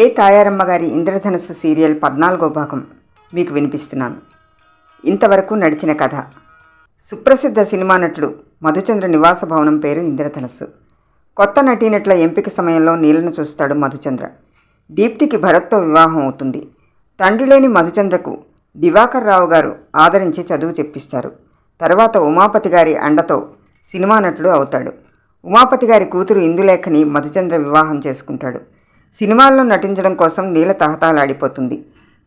ఏ తాయారమ్మ గారి ఇంద్రధనస్సు సీరియల్ పద్నాలుగో భాగం మీకు వినిపిస్తున్నాను. ఇంతవరకు నడిచిన కథ. సుప్రసిద్ధ సినిమా నటుడు మధుచంద్ర నివాస భవనం పేరు ఇంద్రధనస్సు. కొత్త నటీనటుల ఎంపిక సమయంలో నీళ్ళను చూస్తాడు మధుచంద్ర. దీప్తికి భరత్తో వివాహం అవుతుంది. తండ్రి లేని మధుచంద్రకు దివాకర్ రావు గారు ఆదరించి చదువు చెప్పిస్తారు. తర్వాత ఉమాపతి గారి అండతో సినిమా నటుడు అవుతాడు. ఉమాపతి గారి కూతురు ఇందులేఖని మధుచంద్ర వివాహం చేసుకుంటాడు. సినిమాల్లో నటించడం కోసం నీల తహతాలాడిపోతుంది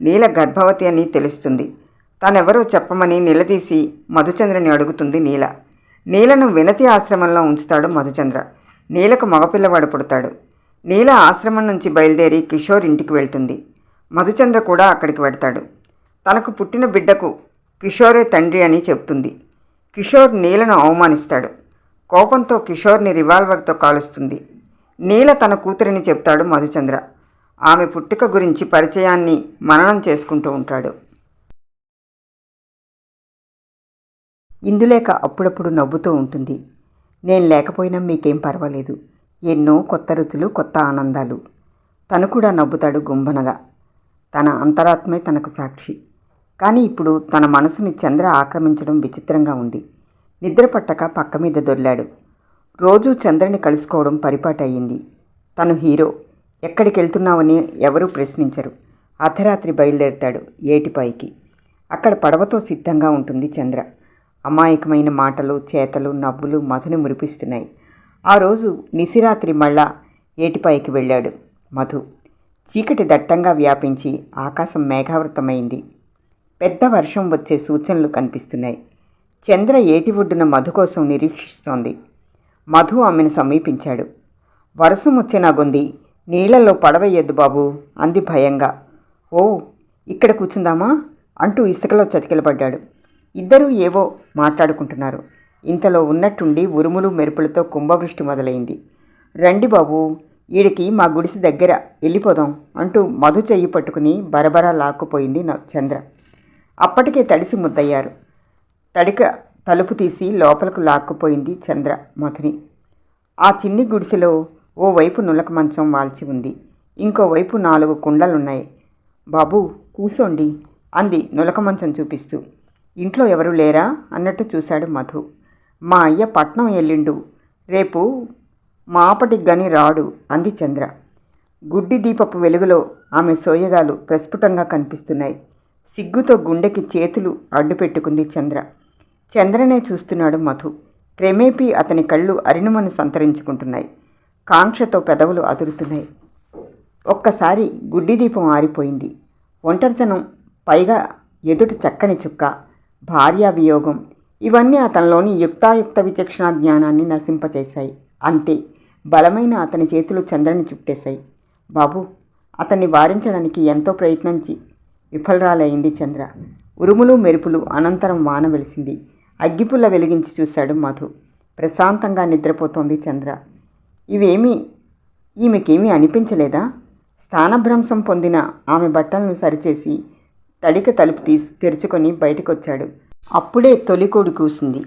నీల గర్భవతి అని తెలుస్తుంది. తానెవరో చెప్పమని నిలదీసి మధుచంద్రని అడుగుతుంది నీల. నీలను వినతి ఆశ్రమంలో ఉంచుతాడు మధుచంద్ర. నీలకు మగపిల్లవాడు పుడతాడు. నీల ఆశ్రమం నుంచి బయలుదేరి కిషోర్ ఇంటికి వెళ్తుంది. మధుచంద్ర కూడా అక్కడికి వెడతాడు తనకు పుట్టిన బిడ్డకు కిషోరే తండ్రి అని చెప్తుంది కిషోర్ నీలను అవమానిస్తాడు. కోపంతో కిషోర్ని రివాల్వర్తో కాలుస్తుంది. నీల తన కూతురిని చెప్తాడు మధుచంద్ర. ఆమె పుట్టుక గురించి పరిచయాన్ని మననం చేసుకుంటూ ఉంటాడు. ఇందులేక అప్పుడప్పుడు నవ్వుతూ ఉంటుంది. నేను లేకపోయినా మీకేం పర్వాలేదు. ఎన్నో కొత్త రుచులు కొత్త ఆనందాలు. తను కూడా నవ్వుతాడు గుంబనగా తన అంతరాత్మే తనకు సాక్షి. కానీ ఇప్పుడు తన మనసుని చంద్ర ఆక్రమించడం విచిత్రంగా ఉంది. నిద్ర పట్టక పక్క మీద దొర్లాడు. రోజు చంద్రని కలుసుకోవడం పరిపాటయ్యింది. తను హీరో. ఎక్కడికి వెళ్తున్నావని ఎవరూ ప్రశ్నించరు. అర్ధరాత్రి బయలుదేరుతాడు ఏటిపైకి అక్కడ పడవతో సిద్ధంగా ఉంటుంది చంద్ర. అమాయకమైన మాటలు చేతలు నవ్వులు మధుని మురిపిస్తున్నాయి. ఆ రోజు నిశిరాత్రి మళ్ళా ఏటిపైకి వెళ్ళాడు మధు. చీకటి దట్టంగా వ్యాపించి ఆకాశం మేఘావృతమైంది. పెద్ద వర్షం వచ్చే సూచనలు కనిపిస్తున్నాయి. చంద్ర ఏటి ఒడ్డున మధు కోసం నిరీక్షిస్తోంది. మధు ఆమెను సమీపించాడు. వర్షం నీళ్ళలో పడవేయద్దు బాబు అంది భయంగా. ఓ ఇక్కడ కూర్చుందామా? అంటూ ఇసుకలో చతికిలబడ్డాడు. ఇద్దరూ ఏవో మాట్లాడుకుంటున్నారు. ఇంతలో ఉన్నట్టుండి ఉరుములు మెరుపులతో కుంభవృష్టి మొదలైంది. రండి బాబు ఈడికి మా గుడిసి దగ్గర వెళ్ళిపోదాం అంటూ మధు చెయ్యి పట్టుకుని బరబరా లాక్కుపోయింది చంద్ర. అప్పటికే తడిసి ముద్దయ్యారు. తడిక తలుపు తీసి లోపలకు లాక్కుపోయింది చంద్ర మధుని. ఆ చిన్ని గుడిసెలో ఓవైపు నులక మంచం వాల్చి ఉంది. ఇంకోవైపు నాలుగు కుండలున్నాయి. బాబు కూసోండి అంది నులక మంచం చూపిస్తూ. ఇంట్లో ఎవరు లేరా? అన్నట్టు చూశాడు మధు. మా అయ్య పట్నం ఎల్లిండు. రేపు మాపటికి గని రాడు అంది చంద్ర. గుడ్డి దీపపు వెలుగులో ఆమె సోయగాలు ప్రస్ఫుటంగా కనిపిస్తున్నాయి. సిగ్గుతో గుండెకి చేతులు అడ్డుపెట్టుకుంది చంద్ర. చంద్రనే చూస్తున్నాడు మధు. క్రమేపీ అతని కళ్ళు అరిణుమను సంతరించుకుంటున్నాయి. కాంక్షతో పెదవులు అదురుతున్నాయి. ఒక్కసారి గుడ్డి దీపం ఆరిపోయింది. ఒంటరితనం పైగా ఎదుట చక్కని చుక్క భార్యావియోగం ఇవన్నీ అతనిలోని యుక్తాయుక్త విచక్షణ జ్ఞానాన్ని నశింపచేశాయి. అంతే బలమైన అతని చేతులు చంద్రని చుట్టేశాయి. బాబు అతన్ని వారించడానికి ఎంతో ప్రయత్నించి విఫలరాలయ్యింది చంద్ర. ఉరుములు మెరుపులు అనంతరం వాన వెలిసింది. అగ్గిపుల్ల వెలిగించి చూశాడు మధు. ప్రశాంతంగా నిద్రపోతోంది చంద్ర. ఇవేమీ ఈమెకేమీ అనిపించలేదా? స్థానభ్రంశం పొందిన ఆమె బట్టలను సరిచేసి తడిక తలుపు తీసి తెరుచుకొని బయటకొచ్చాడు. అప్పుడే తొలికోడి కూసింది.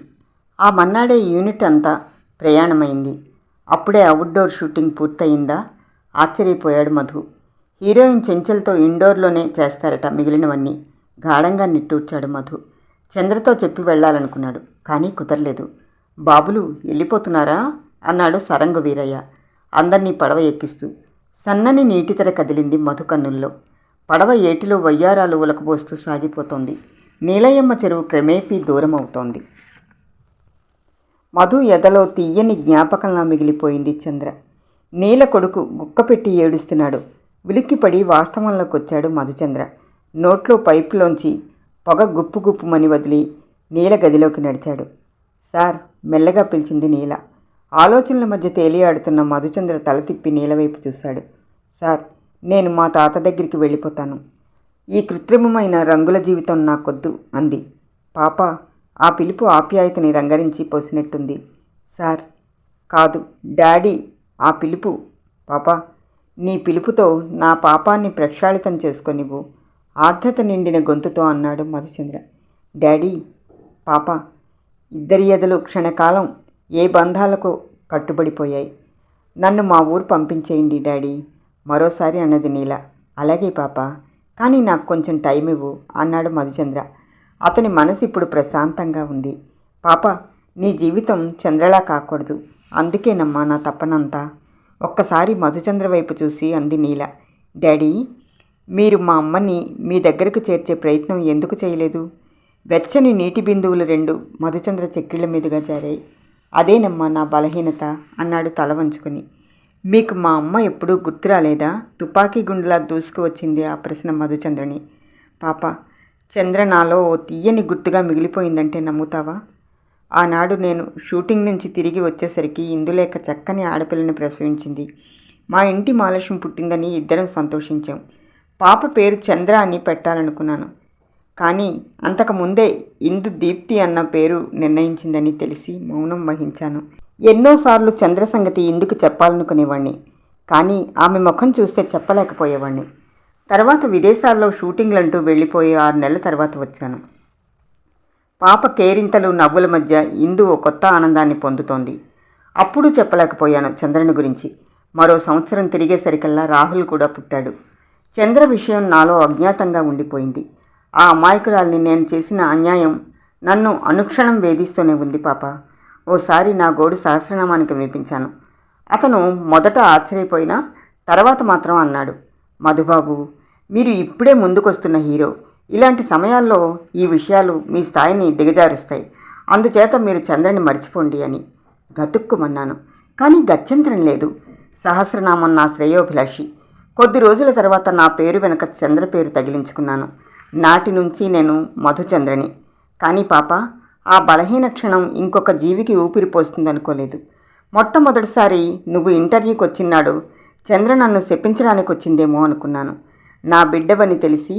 ఆ మన్నాడే యూనిట్ అంతా ప్రయాణమైంది. అప్పుడే అవుట్డోర్ షూటింగ్ పూర్తయిందా? ఆశ్చర్యపోయాడు మధు. హీరోయిన్ చెంచల్తో ఇండోర్లోనే చేస్తారట మిగిలినవన్నీ. గాఢంగా నిట్టూర్చాడు మధు. చంద్రతో చెప్పి వెళ్ళాలనుకున్నాడు కానీ కుదరలేదు. బాబులు వెళ్ళిపోతున్నారా? అన్నాడు సరంగు వీరయ్య అందర్నీ పడవ ఎక్కిస్తూ. సన్నని నీటితెర కదిలింది మధు కన్నుల్లో. పడవ ఏటిలో వయ్యారాలు ఉలకబోస్తూ సాగిపోతోంది. నీలయమ్మ చెరువు క్రమేపీ దూరం అవుతోంది మధు ఎదలో తీయని జ్ఞాపకంలా మిగిలిపోయింది చంద్ర. నీల కొడుకు గుక్కపెట్టి ఏడుస్తున్నాడు. ఉలిక్కిపడి వాస్తవంలోకి వచ్చాడు మధుచంద్ర. నోట్లో పైపులోంచి పొగ గుప్పు గుప్పుమని వదిలి నీల గదిలోకి నడిచాడు. సార్ మెల్లగా పిలిచింది నీల. ఆలోచనల మధ్య తేలియాడుతున్న మధుచంద్ర తల తిప్పి నీలవైపు చూశాడు. సార్ నేను మా తాత దగ్గరికి వెళ్ళిపోతాను. ఈ కృత్రిమమైన రంగుల జీవితం నాకొద్దు అంది. పాప ఆ పిలుపు ఆప్యాయతని రంగరించి పోసినట్టుంది. సార్ కాదు డాడీ ఆ పిలుపు. పాప నీ పిలుపుతో నా పాపాన్ని ప్రక్షాళితం చేసుకొనివ్వు. ఆర్ధత నిండిన గొంతుతో అన్నాడు మధుచంద్ర. డాడీ పాప ఇద్దరి ఎదలు క్షణకాలం ఏ బంధాలకు కట్టుబడిపోయాయి? నన్ను మా ఊరు పంపించేయండి డాడీ మరోసారి అన్నది నీల. అలాగే పాప కానీ నాకు కొంచెం టైం ఇవ్వు అన్నాడు మధుచంద్ర. అతని మనసు ఇప్పుడు ప్రశాంతంగా ఉంది. పాప నీ జీవితం చంద్రలా కాకూడదు. అందుకేనమ్మా నా తప్పనంతా ఒక్కసారి మధుచంద్ర వైపు చూసి అంది నీల. డాడీ మీరు మా అమ్మని మీ దగ్గరకు చేర్చే ప్రయత్నం ఎందుకు చేయలేదు? వెచ్చని నీటి బిందువులు రెండు మధుచంద్ర చెక్కిళ్ళ మీదుగా జారాయి. అదేనమ్మా నా బలహీనత అన్నాడు తల వంచుకుని. మీకు మా అమ్మ ఎప్పుడూ గుర్తురాలేదా తుపాకీ గుండెలా దూసుకు వచ్చింది ఆ ప్రశ్న మధుచంద్రని. పాప చంద్ర నాలో ఓ తీయని గుర్తుగా మిగిలిపోయిందంటే నమ్ముతావా? ఆనాడు నేను షూటింగ్ నుంచి తిరిగి వచ్చేసరికి ఇందులేక చక్కని ఆడపిల్లని ప్రసవించింది. మా ఇంటి మాలస్యం పుట్టిందని ఇద్దరం సంతోషించాం. పాప పేరు చంద్ర అని పెట్టాలనుకున్నాను. కానీ అంతకుముందే ఇందు దీప్తి అన్న పేరు నిర్ణయించిందని తెలిసి మౌనం వహించాను. ఎన్నోసార్లు చంద్ర సంగతి ఇందుకు చెప్పాలనుకునేవాణ్ణి. కానీ ఆమె ముఖం చూస్తే చెప్పలేకపోయేవాణ్ణి. తర్వాత విదేశాల్లో షూటింగ్లంటూ వెళ్ళిపోయి ఆరు నెలల తర్వాత వచ్చాను. పాప కేరింతలు నవ్వుల మధ్య ఇందు ఓ కొత్త ఆనందాన్ని పొందుతోంది. అప్పుడు చెప్పలేకపోయాను చంద్రని గురించి. మరో సంవత్సరం తిరిగేసరికల్లా రాహుల్ కూడా పుట్టాడు. చంద్ర విషయం నాలో అజ్ఞాతంగా ఉండిపోయింది. ఆ అమాయకురాల్ని నేను చేసిన అన్యాయం నన్ను అనుక్షణం వేధిస్తూనే ఉంది పాప. ఓసారి నా గోడు సహస్రనామానికి వినిపించాను. అతను మొదట ఆశ్చర్యపోయినా తర్వాత మాత్రం అన్నాడు మధుబాబు మీరు ఇప్పుడే ముందుకొస్తున్న హీరో. ఇలాంటి సమయాల్లో ఈ విషయాలు మీ స్థాయిని దిగజారుస్తాయి. అందుచేత మీరు చంద్రని మర్చిపోండి అని గతుక్కుమన్నాను. కానీ గత్యంతరం లేదు. సహస్రనామం నా శ్రేయోభిలాషి. కొద్ది రోజుల తర్వాత నా పేరు వెనక చంద్ర పేరు తగిలించుకున్నాను. నాటి నుంచి నేను మధుచంద్రని. కానీ పాప ఆ బలహీన క్షణం ఇంకొక జీవికి ఊపిరి పోస్తుందనుకోలేదు. మొట్టమొదటిసారి నువ్వు ఇంటర్వ్యూకి వచ్చినాడు చంద్ర నన్ను శపించడానికి వచ్చిందేమో అనుకున్నాను. నా బిడ్డవని తెలిసి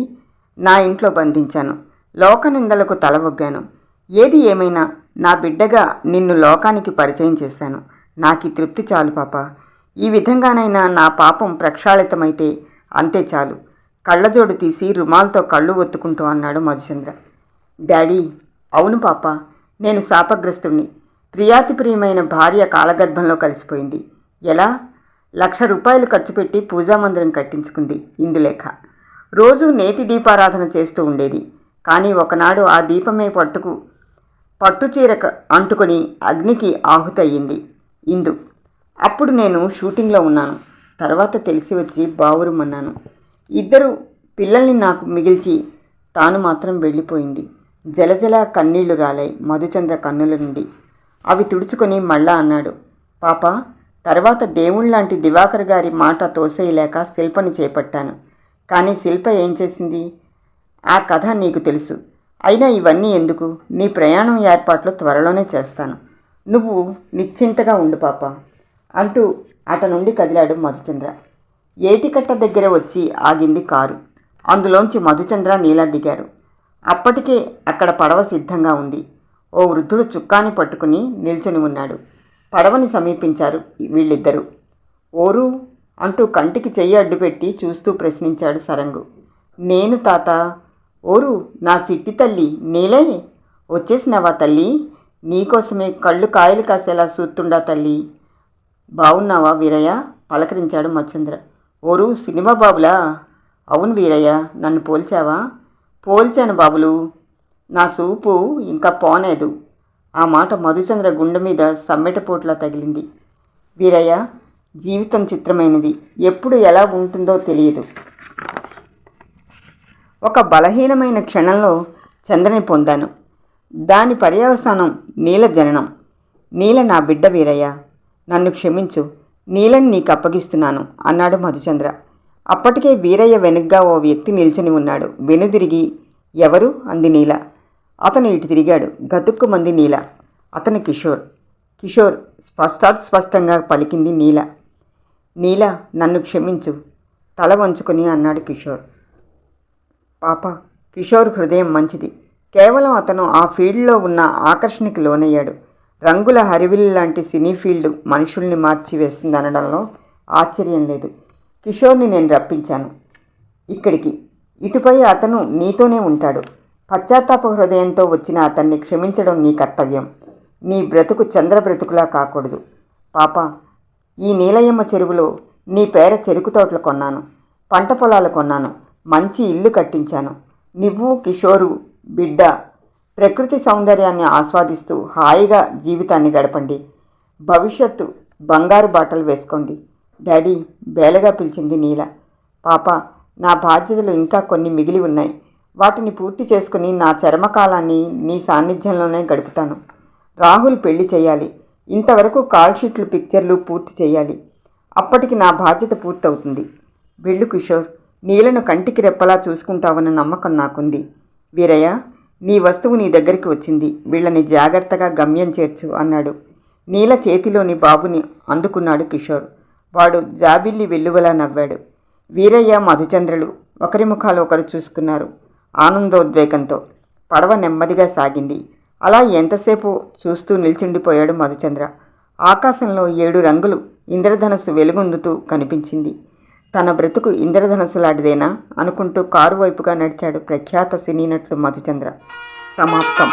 నా ఇంట్లో బంధించాను. లోకనిందలకు తలవొగ్గాను ఏది ఏమైనా నా బిడ్డగా నిన్ను లోకానికి పరిచయం చేశాను. నాకు ఈ తృప్తి చాలు పాప. ఈ విధంగానైనా నా పాపం ప్రక్షాళితమైతే అంతే చాలు. కళ్ళజోడు తీసి రుమాల్తో కళ్ళు ఒత్తుకుంటూ అన్నాడు మధుచంద్ర. డాడీ అవును పాప నేను శాపగ్రస్తుణ్ణి. ప్రియాతి ప్రియమైన భార్య కాలగర్భంలో కలిసిపోయింది. ఎలా? లక్ష రూపాయలు ఖర్చు పెట్టి పూజామందిరం కట్టించుకుంది ఇందులేఖ. రోజు నేతి దీపారాధన చేస్తూ ఉండేది. కానీ ఒకనాడు ఆ దీపమే పట్టుకు పట్టుచీర అంటుకొని అగ్నికి ఆహుతయ్యింది. ఇందు అప్పుడు నేను షూటింగ్లో ఉన్నాను. తర్వాత తెలిసి వచ్చి బావురుమన్నాను ఇద్దరు పిల్లల్ని నాకు మిగిల్చి తాను మాత్రం వెళ్ళిపోయింది. జలజల కన్నీళ్ళు రాలాయి మధుచంద్ర కన్నుల నుండి. అవి తుడుచుకొని మళ్ళా అన్నాడు. పాప తర్వాత దేవుళ్ళలాంటి దివాకర్ గారి మాట తోసేయలేక శిల్పని చేపట్టాను. కానీ శిల్ప ఏం చేసింది? ఆ కథ నీకు తెలుసు. అయినా ఇవన్నీ ఎందుకు? నీ ప్రయాణం ఏర్పాట్లు త్వరలోనే చేస్తాను. నువ్వు నిశ్చింతగా ఉండు పాప. అంటూ అట నుండి కదిలాడు మధుచంద్ర. ఏటికట్ట దగ్గర వచ్చి ఆగింది కారు. అందులోంచి మధుచంద్ర నీలా దిగారు. అప్పటికే అక్కడ పడవ సిద్ధంగా ఉంది. ఓ వృద్ధుడు చుక్కాని పట్టుకుని నిల్చొని ఉన్నాడు. పడవని సమీపించారు వీళ్ళిద్దరూ. ఓరు అంటూ కంటికి చెయ్యి అడ్డుపెట్టి చూస్తూ ప్రశ్నించాడు సరంగు. నేను తాత? ఓరు నా సిట్టి తల్లి నీలే? వచ్చేసినావా తల్లి? నీకోసమే కళ్ళు కాయలు కాసేలా సూత్తుండా తల్లి? బావున్నావా వీరయ్య? పలకరించాడు మచ్చంద్ర. ఓరు సినిమా బాబులా? అవును వీరయ్య నన్ను పోల్చావా? పోల్చాను బాబులు. నా సూపు ఇంకా పోనేదు. ఆ మాట మధుచంద్ర గుండె మీద సమ్మెటపోట్లా తగిలింది. వీరయ్య జీవితం చిత్రమైనది. ఎప్పుడు ఎలా ఉంటుందో తెలియదు. ఒక బలహీనమైన క్షణంలో చంద్రని పొందాను. దాని పర్యవసానం నీల జననం నీల నా బిడ్డ వీరయ్య. నన్ను క్షమించు. నీలని నీకు అప్పగిస్తున్నాను అన్నాడు మధుచంద్ర. అప్పటికే వీరయ్య వెనుగ్గా ఓ వ్యక్తి నిల్చుని ఉన్నాడు. వెనుదిరిగి ఎవరు? అంది నీల. అతను ఇటు తిరిగాడు. గతుక్కు మంది నీల. అతను కిషోర్. కిషోర్ స్పష్టాస్పష్టంగా పలికింది నీల. నీల నన్ను క్షమించు. తల వంచుకొని అన్నాడు కిషోర్. పాప కిషోర్ హృదయం మంచిది. కేవలం అతను ఆ ఫీల్డ్లో ఉన్న ఆకర్షణకి లోనయ్యాడు. రంగుల హరివిల్లు లాంటి సినీ ఫీల్డ్ మనుషుల్ని మార్చి వేస్తుందనడంలో ఆశ్చర్యం లేదు. కిషోర్ని నేను రప్పించాను. ఇక్కడికి. ఇటుపై అతను నీతోనే ఉంటాడు. పశ్చాత్తాప హృదయంతో వచ్చిన అతన్ని క్షమించడం నీ కర్తవ్యం. నీ బ్రతుకు చంద్ర బ్రతుకులా కాకూడదు. పాప ఈ నీలయమ్మ చెరువులో నీ పేర చెరుకు తోటలు కొన్నాను. పంట పొలాలు కొన్నాను. మంచి ఇల్లు కట్టించాను. నువ్వు కిషోరు బిడ్డ ప్రకృతి సౌందర్యాన్ని ఆస్వాదిస్తూ హాయిగా జీవితాన్ని గడపండి. భవిష్యత్తు బంగారు బాటలు వేసుకోండి. డాడీ బేలగా పిలిచింది నీల. పాప నా బాధ్యతలు ఇంకా కొన్ని మిగిలి ఉన్నాయి. వాటిని పూర్తి చేసుకుని నా చర్మకాలాన్ని నీ సాన్నిధ్యంలోనే గడుపుతాను. రాహుల్ పెళ్ళి చేయాలి. ఇంతవరకు కాల్ షీట్లు పిక్చర్లు పూర్తి చేయాలి. అప్పటికి నా బాధ్యత పూర్తవుతుంది. వెళ్ళు కిషోర్. నీలను కంటికి రెప్పలా చూసుకుంటావన్న నమ్మకం నాకుంది. వీరయ్య నీ వస్తువు నీ దగ్గరికి వచ్చింది. వీళ్ళని జాగ్రత్తగా గమ్యం చేర్చు అన్నాడు. నీల చేతిలోని బాబుని అందుకున్నాడు కిషోర్. వాడు జాబిల్లి వెల్లువలా నవ్వాడు. వీరయ్య మధుచంద్రులు ఒకరి ముఖాలు ఒకరు చూసుకున్నారు ఆనందోద్వేగంతో. పడవ నెమ్మదిగా సాగింది. అలా ఎంతసేపు చూస్తూ నిల్చుండిపోయాడు మధుచంద్ర. ఆకాశంలో ఏడు రంగులు ఇంద్రధనస్సు వెలుగొందుతూ కనిపించింది. తన బ్రతుకు ఇంద్రధనస్సులాంటిదేనా అనుకుంటూ కారు వైపుగా నడిచాడు ప్రఖ్యాత సినీ నటుడు మధుచంద్ర. సమాప్తం.